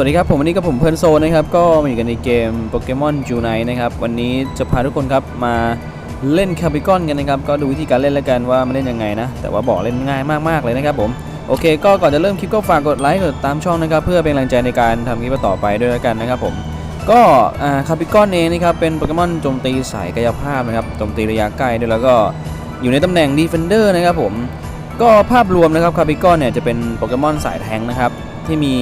วัสดีครับผมวันนี้กับผมเพลิร์นโซนะครับก็มาอยู่กันในเกมโปเกมอนจูไนนะครับวันนี้จะพาทุกคนครับมาเล่นคาบิกอนกันนะครับก็ดูวิธีการเล่นแล้วกันว่ามันเล่นยังไงนะแต่ว่าบอกเล่นง่ายมากๆเลยนะครับผมโอเค ก็ก่อนจะเริ่มคลิปก็ฝากกดไลค์กดตามช่องนะครับเพื่อเป็นกำลังใจในการทำคลิปต่อไปด้วยแล้วกันนะครับผมก็คาบิกอนเองนะครับเป็นโปเกมอนโจมตีสายกายภาพนะครับโจมตีระยะใกล้ด้วยแล้วก็อยู่ในตำแหน่งดีเฟนเดอร์นะครับผมก็ภาพรวมนะครับคาบิกอนเนี่ยจะเป็นโปเกมอนสายแทงนะครับที่มี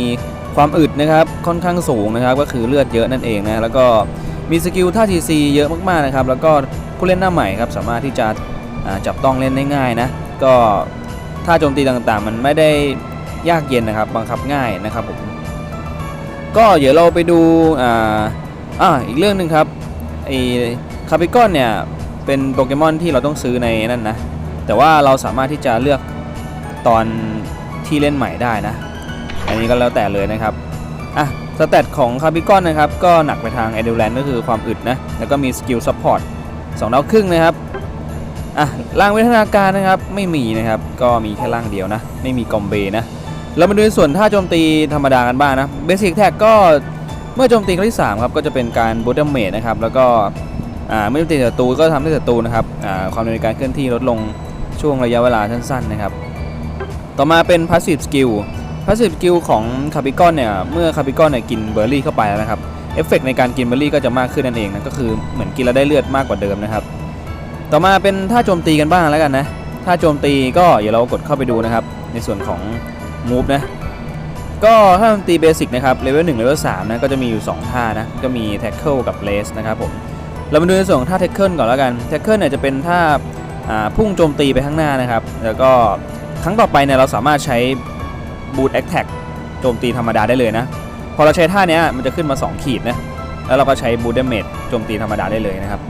ความอึดนะครับค่อนข้างสูงนะครับก็คือเลือดเยอะนั่นเองนะแล้วก็มีสกิลท่าทีซีเยอะมากๆนะครับแล้วก็ผู้เล่นหน้าใหม่ครับสามารถที่จะจับต้องเล่นได้ง่ายนะก็ท่าโจมตีต่างๆ มันไม่ได้ยากเย็นนะครับบังคับง่ายนะครับผมก็เดี๋ยวเราไปดูอ่าอ่าอีกเรื่องหนึ่งครับไอคาปิกอนเนี่ยเป็นโปเกมอนที่เราต้องซื้อในนั่นนะแต่ว่าเราสามารถที่จะเลือกตอนที่เล่นใหม่ได้นะ อันนี้ก็แล้วแต่เลยนะครับอะสเตตของคาร์บิกอนนะครับ ก็หนักไปทางเอเดลแลนก็คือความอึดนะ แล้วก็มีสกิลซัพพอร์ตสองดาวครึ่งนะครับอะร่างวิทยาการนะครับไม่มีนะครับ ก็มีแค่ร่างเดียวนะ ไม่มีกอมเบนะเรามาดูในส่วนท่าโจมตีธรรมดากันบ้างนะเบสิกแท็กก็เมื่อโจมตีครั้งที่3ครับก็จะเป็นการบูตเตอร์เมดนะครับแล้วก็อ่าเมื่อโจมตีศัตรูก็ทำให้ศัตรูนะครับอ่าความเร็วในการเคลื่อนที่ลดลงช่วงระยะเวลาสั้นๆนะครับ ต่อมาเป็นพาสซีฟสกิล ของคาปิกอนเนี่ย เมื่อคาปิกอนเนี่ยกินเบอร์รี่เข้าไปแล้วนะครับ เอฟเฟกในการกินเบอร์รี่ก็จะมากขึ้นนั่นเองนะ ก็คือเหมือนกินแล้วได้เลือดมากกว่าเดิมนะครับ ต่อมาเป็นท่าโจมตีกันบ้างแล้วกันนะ ท่าโจมตีก็เดี๋ยวเรากดเข้าไปดูนะครับ ในส่วนของมูฟนะ ก็ท่าโจมตีเบสิกนะครับ เลเวล1เลเวล3นะ ก็จะมีอยู่ 2 ท่านะ ก็มีแท็กเกิลกับเลสนะครับผม เรามาดูในส่วนของท่าแท็กเกิลก่อนแล้วกัน แท็กเกิลเนี่ยจะเป็นท่าอ่าพุ่งโจมตีไปข้างหน้านะครับ แล้วก็ครั้งต่อไปเนี่ยเราสามารถใช้ บูทแอคแท็กโจมตีธรรมดาได้เลยนะ พอเราใช้ท่าเนี้ยมันจะขึ้นมา 2 ขีดนะ แล้วเราก็ใช้บูทเดเมจโจมตีธรรมดาได้เลยนะครับ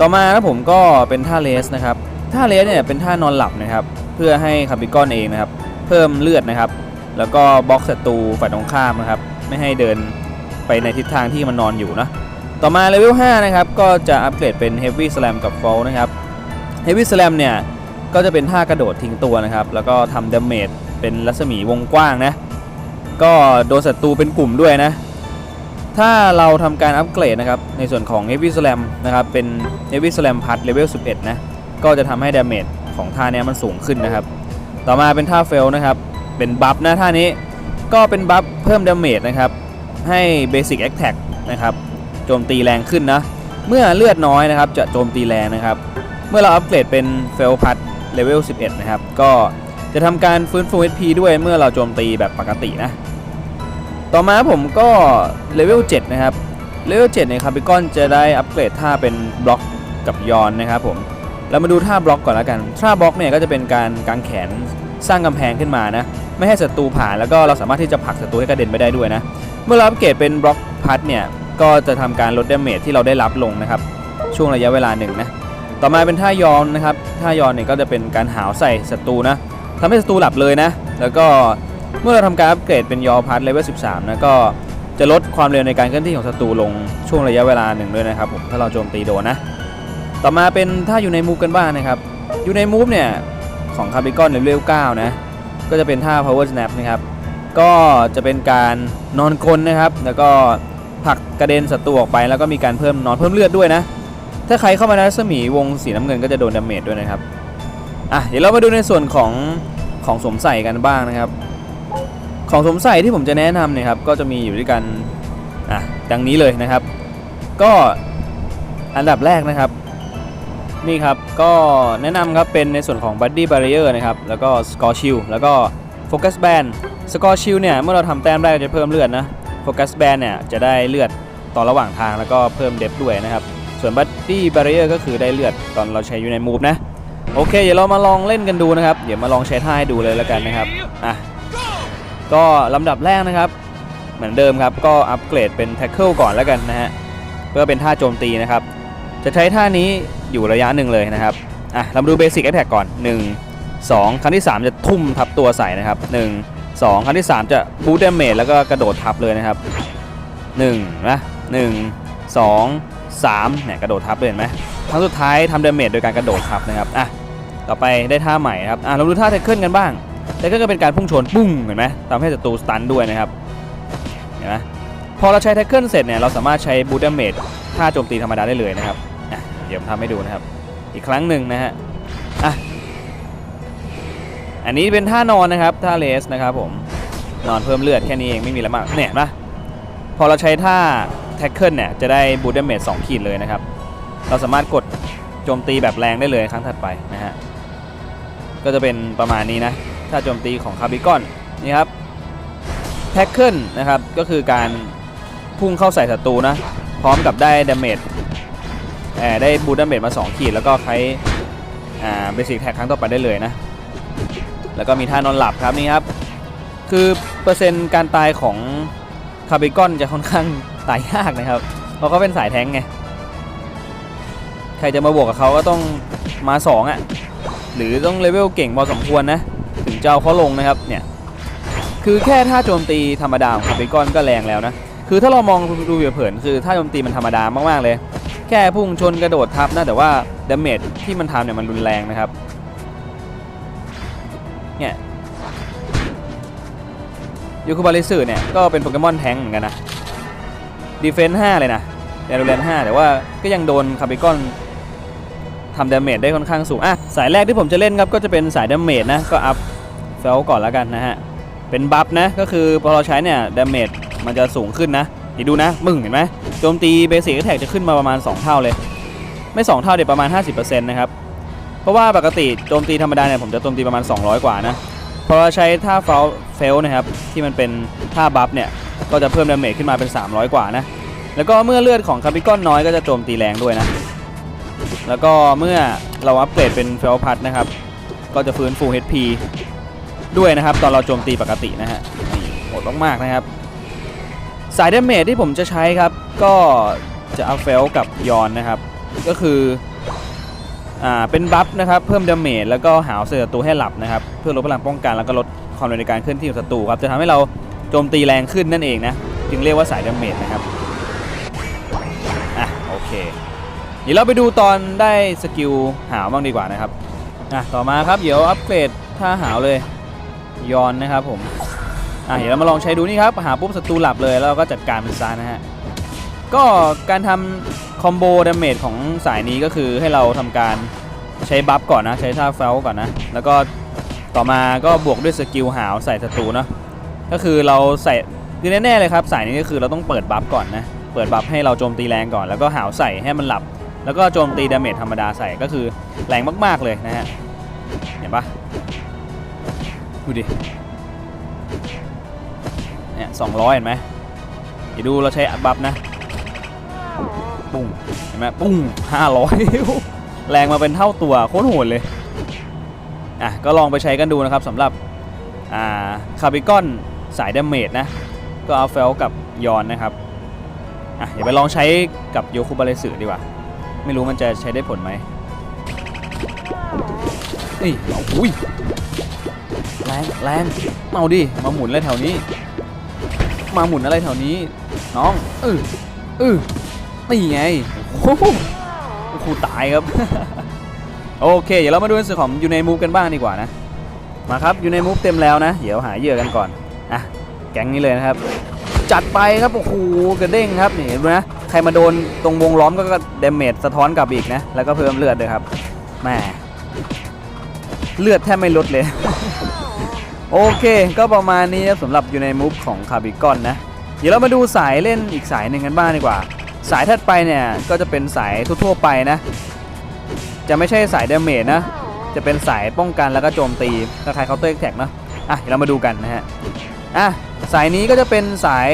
ต่อมานะผมก็เป็นท่าเลสนะครับ ท่าเลสเนี่ยเป็นท่านอนหลับนะครับ เพื่อให้คาร์บิกอนเองนะครับ เพิ่มเลือดนะครับ แล้วก็บล็อกศัตรูฝ่ายตรงข้ามนะครับ ไม่ให้เดินไปในทิศทางที่มันนอนอยู่นะ ต่อมาเลเวล 5 นะครับ ก็จะอัปเกรดเป็น Heavy Slam กับ Fall นะครับ Heavy Slam เนี่ย ก็จะเป็นท่ากระโดดทิ้งตัวนะครับ แล้วก็ทำดาเมจ เป็นรัศมีวงกว้างนะ ก็โดนศัตรูเป็นกลุ่มด้วยนะ ถ้าเราทำการอัปเกรดนะครับ ในส่วนของ Heavy Slam นะครับ เป็น Heavy Slam พัดเลเวล11 นะ ก็จะทำให้ดาเมจของท่านี้มันสูงขึ้นนะครับ ต่อมาเป็นท่าเฟลนะครับ เป็นบัฟนะท่านี้ ก็เป็นบัฟเพิ่มดาเมจนะครับ ให้ Basic Attack นะครับ โจมตีแรงขึ้นนะ เมื่อเลือดน้อยนะครับ จะโจมตีแรงนะครับ เมื่อเราอัปเกรดเป็นเฟลพัดเลเวล11 นะครับ ก็ จะทำการฟื้นฟู HP ด้วยเมื่อเราโจมตีแบบปกตินะ ต่อมาผมก็เลเวล7นะครับ เลเวล7ในคาบิกอนจะได้อัปเกรดท่าเป็นบล็อกกับยอนนะครับผม เรามาดูท่าบล็อกก่อนแล้วกัน ท่าบล็อกเนี่ยก็จะเป็นการกางแขนสร้างกำแพงขึ้นมานะ ไม่ให้ศัตรูผ่านแล้วก็เราสามารถที่จะผลักศัตรูให้กระเด็นไปได้ด้วยนะ เมื่อเราอัปเกรดเป็นบล็อกพัดเนี่ยก็จะทำการลดดาเมจที่เราได้รับลงนะครับ ช่วงระยะเวลาหนึ่งนะ ต่อมาเป็นท่ายอนนะครับ ท่ายอนเนี่ยก็จะเป็นการหาวใส่ศัตรูนะ ทำให้ศัตรูหลับเลยนะ แล้วก็เมื่อเราทำการอัปเกรดเป็นยอพัทเลเวล 13 นะก็จะลดความเร็วในการเคลื่อนที่ของศัตรูลงช่วงระยะเวลาหนึ่งด้วยนะครับผมถ้าเราโจมตีโดนนะ ต่อมาเป็นท่าอยู่ในมูฟกันบ้างนะครับอยู่ในมูฟเนี่ยของคาร์บิกอนเลเวล 9 นะ ก็จะเป็นท่า power snap นะครับก็จะเป็นการนอนกลนนะครับ แล้วก็ผลักกระเด็นศัตรูออกไป แล้วก็มีการเพิ่มนอนเพิ่มเลือดด้วยนะ ถ้าใครเข้ามาในรัศมีวงสีน้ำเงินก็จะโดนดาเมจด้วยนะครับ อะเดี๋ยวเรามาดูในส่วนของของสวมใส่กันบ้างนะครับ ของสวมใส่ที่ผมจะแนะนำเนี่ยครับก็จะมีอยู่ด้วยกันอะดังนี้เลยนะครับ ก็อันดับแรกนะครับนี่ครับก็แนะนำครับเป็นในส่วนของ Buddy Barrier นะครับแล้วก็ Score Shield แล้วก็ Focus Band Score Shield เนี่ยเมื่อเราทำแต้มได้ก็จะเพิ่มเลือดนะ Focus Band เนี่ยจะได้เลือดต่อระหว่างทางแล้วก็เพิ่มเดฟด้วยนะครับส่วน Buddy Barrier ก็คือได้เลือดตอนเราใช้อยู่ในมูฟนะ โอเค เดี๋ยวเรามาลองเล่นกันดูนะครับ เดี๋ยวมาลองใช้ท่าให้ดูเลยแล้วกันนะครับอะก็ลำดับแรกนะครับ เหมือนเดิมครับ ก็อัปเกรดเป็น Tackle ก่อนแล้วกันนะฮะเพื่อเป็นท่าโจมตีนะครับ จะใช้ท่านี้อยู่ระยะหนึ่งเลยนะครับอะเรามาดู Basic Attack ก่อน 1 2 ครั้งที่ 3 จะทุ่มทับตัวใส่นะครับ 1 2 ครั้งที่ 3 จะบูทเดเมจแล้วก็กระโดดทับเลยนะครับ1นะ1 2 3เนี่ยกระโดดทับเลยเห็นไหมครั้งสุดท้ายทำเดเมจโดยการกระโดดทับนะครับอะ ต่อไปได้ท่าใหม่ครับอะเราดูท่าเทคเกิลกันบ้างเทคเกิลก็เป็นการพุ่งชนปุ้งเห็นไหมทำให้ศัตรูสตันด้วยนะครับเห็นไหมพอเราใช้แท็กเกิลเสร็จเนี่ยเราสามารถใช้บู t เดเมจท่าโจมตีธรรมดาได้เลยนะครับเดี๋ยวผมทำให้ดูนะครับ อีกครั้งหนึ่งนะฮะอะอันนี้เป็นท่านอนนะครับท่าเลสนะครับผมนอนเพิ่มเลือดแค่นี้เองไม่มีอะไรมากเนี่ยนะพอเราใช้ท่าแท็กเกิลเนี่ยจะได้บูเดเมจสองขีดเลยนะครับ เราสามารถกดโจมตีแบบแรงได้เลยครั้งถัดไปนะ ก็จะเป็นประมาณนี้นะ ถ้าโจมตีของคาร์บิกอนนี่ครับแท็กเกิลนะครับก็คือการพุ่งเข้าใส่ศัตรูนะ พร้อมกับได้ดาเมจเอ่อได้บูดดาเมจมา 2 ขีด แล้วก็ใช้อ่าเบสิกแท็กครั้งต่อไปได้เลยนะ แล้วก็มีท่านอนหลับครับนี่ครับ คือเปอร์เซ็นต์การตายของคาร์บิกอนจะค่อนข้างตายยากนะครับ เพราะเขาเป็นสายแทงไง ใครจะมาบวกกับเขาก็ต้องมา 2อะ หรือต้องเลเวลเก่งพอสมควรนะ ถึงจะเอาเขาลงนะครับ เนี่ย คือแค่ท่าโจมตีธรรมดาของคาร์บิกอนก็แรงแล้วนะ คือถ้าเรามองดูเผินๆคือท่าโจมตีมันธรรมดามากๆเลย แค่พุ่งชนกระโดดทับนะแต่ว่าดาเมจที่มันทำเนี่ยมันรุนแรงนะครับ เนี่ยยูคุบาริสึเนี่ยก็เป็นโปเกมอนแทงเหมือนกันนะดีเฟนส์5เลยนะแดนดูแลน5แต่ว่าก็ยังโดนคาร์บิกอน ทำดาเมจได้ค่อนข้างสูงอะสายแรกที่ผมจะเล่นครับก็จะเป็นสายดาเมจนะก็อัพเฟลก่อนแล้วกันนะฮะเป็นบัฟนะก็คือพอเราใช้เนี่ยดาเมจมันจะสูงขึ้นนะเดี๋ยวดูนะมึงเห็นไหมโจมตีเบสิกแท็กจะขึ้นมาประมาณ 2 เท่าเลย ไม่ 2 เท่าเดี๋ยวประมาณ 50%นะครับเพราะว่าปกติโจมตีธรรมดาเนี่ยผมจะโจมตีประมาณ 200 กว่านะพอเราใช้ท่าเฟลเฟลนะครับที่มันเป็นท่าบัฟเนี่ยก็จะเพิ่มดาเมจขึ้นมาเป็น 300 กว่านะแล้วก็เมื่อเลือดของคาร์บิกอนน้อยก็จะโจมตีแรงด้วยนะ แล้วก็เมื่อเราอัปเกรดเป็นเฟลพัทนะครับ ก็จะฟื้นฟู HP ด้วยนะครับ ตอนเราโจมตีปกตินะฮะโหดมากๆนะครับ สายเดเมจที่ผมจะใช้ครับ ก็จะเอาเฟลกับยอนนะครับ ก็คืออ่าเป็นบัฟนะครับ เพิ่มเดาเมจแล้วก็หาวเสือศัตรูให้หลับนะครับ เพื่อลดพลังป้องกันแล้วก็ลดความเร็วในการเคลื่อนที่ของศัตรูครับจะทำให้เราโจมตีแรงขึ้นนั่นเองนะ จึงเรียกว่าสายดาเมจนะครับ อะ โอเค ดี๋ยวเราไปดูตอนได้สกิลหาวบ้างดีกว่านะครับอะต่อมาครับเดี๋ยวอัปเกรดท่าหาวเลยยอนนะครับผมอะเดี๋ยวเรามาลองใช้ดูนี่ครับหาปุ๊บศัตรูหลับเลยแล้วก็จัดการมันซะนะฮะก็การทำคอมโบดาเมจของสายนี้ก็คือให้เราทำการใช้บัฟก่อนนะใช้ท่าเฟลก่อนนะแล้วก็ต่อมาก็บวกด้วยสกิลหาวใส่ศัตรูเนาะก็คือเราใส่คือแน่ๆเลยครับสายนี้ก็คือเราต้องเปิดบัฟก่อนนะเปิดบัฟให้เราโจมตีแรงก่อนแล้วก็หาวใส่ให้มันหลับ แล้วก็โจมตีดาเมจธรรมดาใส่ก็คือแรงมากๆเลยนะฮะ เห็นปะดูดิ เนี่ยสองร้อยเห็นไหมเดี๋ยวดูเราใช้บัฟนะ ปุ้ง เห็นไหมปุ้งห้าร้อยแรงมาเป็นเท่าตัวโคตรโหดเลย อะ ก็ลองไปใช้กันดูนะครับสำหรับ อ่า คาร์บิกอนสายดาเมจนะ ก็เอาเฟลกับยอนนะครับ อะ เดี๋ยวไปลองใช้กับโยคุบาเลสึดีกว่า ไม่รู้มันจะใช้ได้ผลไหมนี่อุ้ยแรงแรงเอาดิ มาหมุนอะไรแถวนี้ มาหมุนอะไรแถวนี้ น้องเออเออนี่ไงโอ้โหโอ้โหตายครับ โอเค เดี๋ยวเรามาดูในส่วนของอยู่ในมูฟกันบ้างดีกว่านะ มาครับอยู่ในมูฟเต็มแล้วนะ เดี๋ยวหาเหยื่อกันก่อน อะ แก๊งนี้เลยนะครับ จัดไปครับโอ้โหกระเด้งครับนี่เห็นไหมใครมาโดนตรงวงล้อมก็เดเมจสะท้อนกลับอีกนะ แล้วก็เพิ่มเลือดด้วยครับแม่เลือดแทบไม่ลดเลย โอเค ก็ประมาณนี้สำหรับอยู่ในมูฟของคาร์บิกอนนะ เดี๋ยวเรามาดูสายเล่นอีกสายหนึ่งกันบ้างดีกว่า สายถัดไปเนี่ย ก็จะเป็นสายทั่วๆไปนะ จะไม่ใช่สายเดเมจนะ จะเป็นสายป้องกันแล้วก็โจมตีคล้ายๆเคาน์เตอร์แท็กเนาะอะเดี๋ยวเรามาดูกันนะฮะอะ สายนี้ก็จะเป็นสาย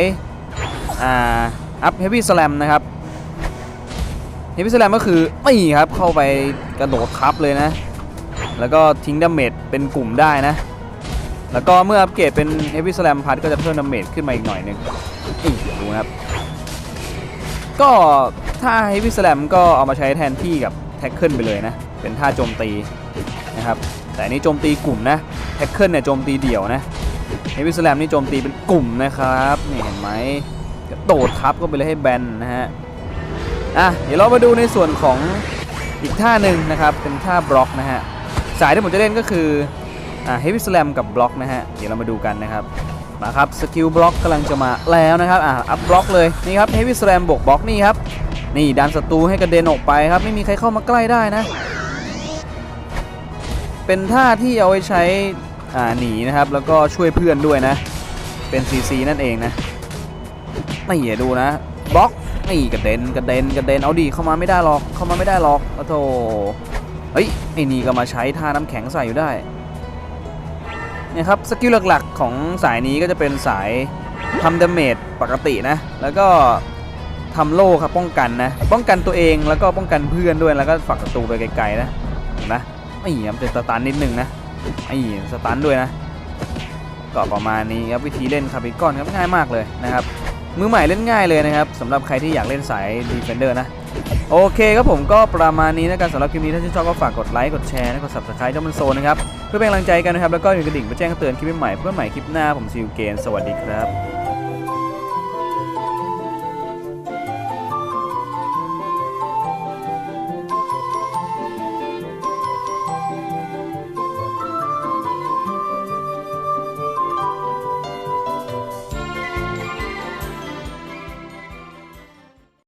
อ่าอัพเฮฟวี่สแลมนะครับเฮฟวี่สแลมก็คือไม่ครับเข้าไปกระโดดทับเลยนะ แล้วก็ทิ้งดาเมจเป็นกลุ่มได้นะ แล้วก็เมื่ออัปเกรดเป็นเฮฟวี่สแลมพัดก็จะเพิ่มดาเมจขึ้นมาอีกหน่อยนึงดูนะครับ ก็ถ้าเฮฟวี่สแลมก็เอามาใช้แทนที่กับแท็กเกิลไปเลยนะ เป็นท่าโจมตีนะครับแต่อันนี้โจมตีกลุ่มนะแท็กเกิลเนี่ยโจมตีเดี่ยวนะ เฮฟวี่สแลมนี่โจมตีเป็นกลุ่มนะครับนี่เห็นไหมกระโดดทับก็ไปเลยให้แบนนะฮะอะเดี๋ยวเรามาดูในส่วนของอีกท่าหนึ่งนะครับเป็นท่าบล็อกนะฮะสายที่ผมจะเล่นก็คืออ่าเฮฟวี่สแลมกับบล็อกนะฮะเดี๋ยวเรามาดูกันนะครับมาครับสกิลบล็อกกำลังจะมาแล้วนะครับอะอัพบล็อกเลยนี่ครับเฮฟวี่สแลมบวกบล็อกนี่ครับนี่ดันศัตรูให้กระเด็นออกไปครับไม่มีใครเข้ามาใกล้ได้นะเป็นท่าที่เอาไว้ใช้ อ่าหนีนะครับแล้วก็ช่วยเพื่อนด้วยนะ เป็น CC นั่นเองนะนี่อย่าดูนะบล็อกนี่กระเด็นกระเด็นกระเด็นเอาดีเข้ามาไม่ได้หรอกเข้ามาไม่ได้หรอกโอ้โธเฮ้ยไอ้นี่ก็มาใช้ท่าน้ำแข็งใส่อยู่ได้เนี่ยครับสกิลหลักๆ ของสายนี้ก็จะเป็นสายทำดาเมจปกตินะ แล้วก็ทำโล่ครับป้องกันนะ ป้องกันตัวเองแล้วก็ป้องกันเพื่อนด้วยแล้วก็ฝักศัตรูไปไกลๆนะเห็นไหมไอ้เหี้ยมันจะสตันนิดนึงนะ ไอ้สตันด้วยนะก็ประมาณนี้ครับวิธีเล่นคาร์บิกอนครับง่ายมากเลยนะครับมือใหม่เล่นง่ายเลยนะครับสำหรับใครที่อยากเล่นสายดีเฟนเดอร์นะโอเคครับผมก็ประมาณนี้นะกับสำหรับคลิปนี้ถ้าชื่นชอบก็ฝากกดไลค์กดแชร์และกด subscribe เจ้ามันโซนะครับเพื่อเป็นกำลังใจกันนะครับแล้วก็อย่าลืมกระดิ่งเพื่อแจ้งเตือนคลิปใหม่เพื่อใหม่คลิปหน้าผมซิวเกนสวัสดีครับ